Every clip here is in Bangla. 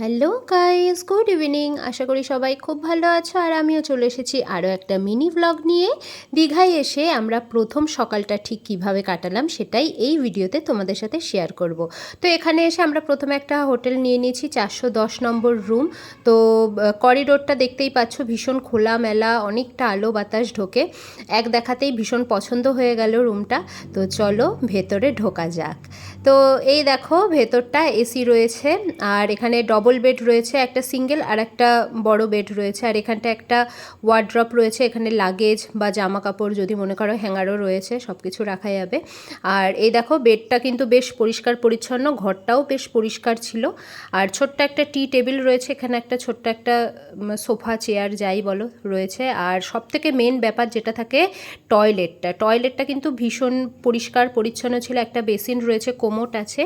হ্যালো গাইস গুড ইভিনিং আশা করি সবাই খুব ভালো আছো, আর আমিও চলে এসেছি আরও একটা মিনি ব্লগ নিয়ে। দীঘায় এসে আমরা প্রথম সকালটা ঠিক কীভাবে কাটালাম সেটাই এই ভিডিওতে তোমাদের সাথে শেয়ার করব। তো এখানে এসে আমরা প্রথমে একটা হোটেল নিয়ে নিয়েছি, চারশো দশ নম্বর রুম তো করিডোরটা দেখতেই পাচ্ছ, ভীষণ খোলা মেলা অনেকটা আলো বাতাস ঢোকে। এক দেখাতেই ভীষণ পছন্দ হয়ে গেল রুমটা তো চলো ভেতরে ঢোকা যাক। তো এই দেখো, ভেতরটা এসি রয়েছে, আর এখানে ডবল বেড রয়েছে, একটা সিঙ্গেল আর একটা বড় বেড রয়েছে। আর এখানটা একটা ওয়ার্ড্রপ রয়েছে, এখানে লাগেজ বা জামা কাপড় যদি মনে করো হ্যাঙ্গারও রয়েছে সব কিছু রাখা যাবে। আর এই দেখো বেডটা কিন্তু বেশ পরিষ্কার পরিচ্ছন্ন, ঘরটাও বেশ পরিষ্কার ছিল। আর ছোট্ট একটা টি টেবিল রয়েছে, এখানে একটা ছোট্ট একটা সোফা চেয়ার যাই বলো রয়েছে। আর সব থেকে মেন ব্যাপার যেটা থাকে টয়লেটটা টয়লেটটা কিন্তু ভীষণ পরিষ্কার পরিচ্ছন্ন ছিল, একটা বেসিন রয়েছে, কোমোট আছে।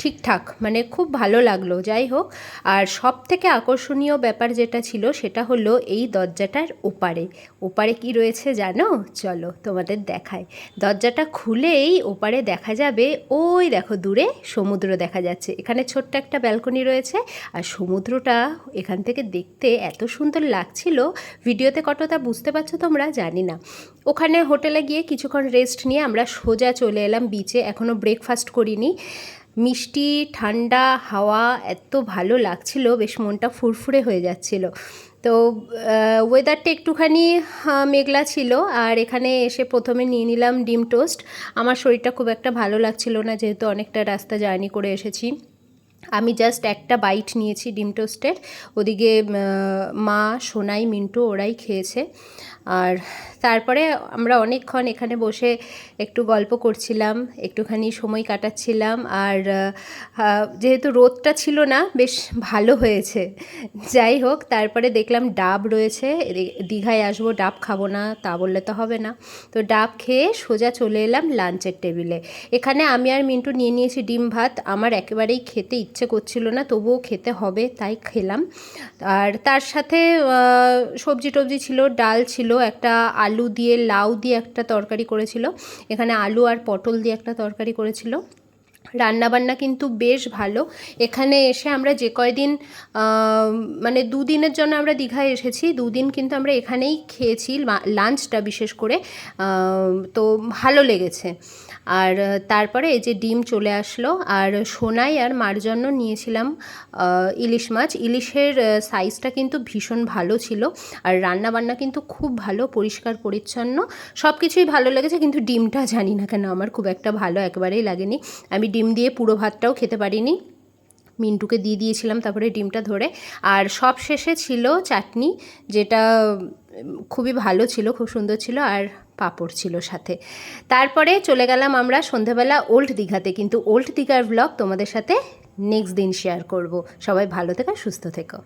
ঠিকঠাক মানে খুব ভালো লাগল। যাই হোক, আর সব থেকে আকর্ষণীয় ব্যাপার যেটা ছিল সেটা হলো এই দরজাটার ওপারে। ওপারে কি রয়েছে জানো? চলো তোমাদের দেখায় দরজাটা খুলেই ওপারে দেখা যাবে, ওই দেখো দূরে সমুদ্র দেখা যাচ্ছে। এখানে ছোট্ট একটা ব্যালকনি রয়েছে, আর সমুদ্রটা এখান থেকে দেখতে এত সুন্দর লাগছিল। ভিডিওতে কতটা বুঝতে পারছ তোমরা? জানি না। ওখানে হোটেলে গিয়ে কিছুক্ষণ রেস্ট নিয়ে আমরা সোজা চলে এলাম বিচে এখনও ব্রেকফাস্ট করিনি। মিষ্টি, ঠান্ডা, হাওয়া এত ভালো লাগছিল, বেশ মনটা ফুরফুরে হয়ে যাচ্ছিল। তো ওয়েদারটা একটুখানি মেঘলা ছিল আর এখানে এসে প্রথমে নিয়ে নিলাম ডিম টোস্ট আমার শরীরটা খুব একটা ভালো লাগছিল না, যেহেতু অনেকটা রাস্তা জার্নি করে এসেছি। আমি জাস্ট একটা বাইট নিয়েছি ডিম টোস্টের। ওদিকে মা, সোনাই, মিন্টু ওরাই খেয়েছে। আর তারপরে আমরা অনেকক্ষণ এখানে বসে একটু গল্প করছিলাম, একটুখানি সময় কাটাচ্ছিলাম। আর যেহেতু রোদটা ছিল না, বেশ ভালো হয়েছে। যাই হোক, তারপরে দেখলাম ডাব রয়েছে। দীঘায় আসব, ডাব খাব না, তা বললে তো হবে না। তো ডাব খেয়ে সোজা চলে এলাম লাঞ্চের টেবিলে এখানে আমি আর মিন্টু নিয়ে নিয়েছি ডিম ভাত। আমার একেবারেই খেতে ইচ্ছে করছিল না, তবুও খেতে হবে, তাই খেলাম। আর তার সাথে সবজি টবজি ছিল, ডাল ছিল, একটা আলু দিয়ে লাউ দিয়ে একটা তরকারি করেছিল। এখানে আলু আর পটল দিয়ে একটা তরকারি করেছিল। রান্নাবান্না কিন্তু বেশ ভালো। এখানে এসে আমরা যে কয়দিন মানে দুদিনের জন্য আমরা দীঘায় এসেছি, দুদিন কিন্তু আমরা এখানেই খেয়েছি লাঞ্চটা বিশেষ করে তো ভালো লেগেছে। আর তারপরে এই যে ডিম চলে আসলো, আর সোনাই আর মার জন্য নিয়েছিলাম ইলিশ মাছ। ইলিশের সাইজটা কিন্তু ভীষণ ভালো ছিল, আর রান্নাবান্না কিন্তু খুব ভালো, পরিষ্কার, পরিচ্ছন্ন। সব কিছুই ভালো লেগেছে, কিন্তু ডিমটা জানি না কেন, আমার খুব একটা ভালো একবারেই লাগেনি। আমি ডিম দিয়ে পুরো ভাতটাও খেতে পারিনি। মিন্টুকে দিয়ে দিয়েছিলাম তারপরে ডিমটা ধরে। আর সব শেষে ছিল চাটনি, যেটা খুবই ভালো ছিল, খুব সুন্দর ছিল আর পাঁপড় ছিল সাথে। তারপরে চলে গেলাম আমরা সন্ধেবেলা ওল্ড দীঘাতে, কিন্তু ওল্ড দীঘার ব্লগ তোমাদের সাথে নেক্সট দিন শেয়ার করব। সবাই ভালো থেকো, সুস্থ থেকো।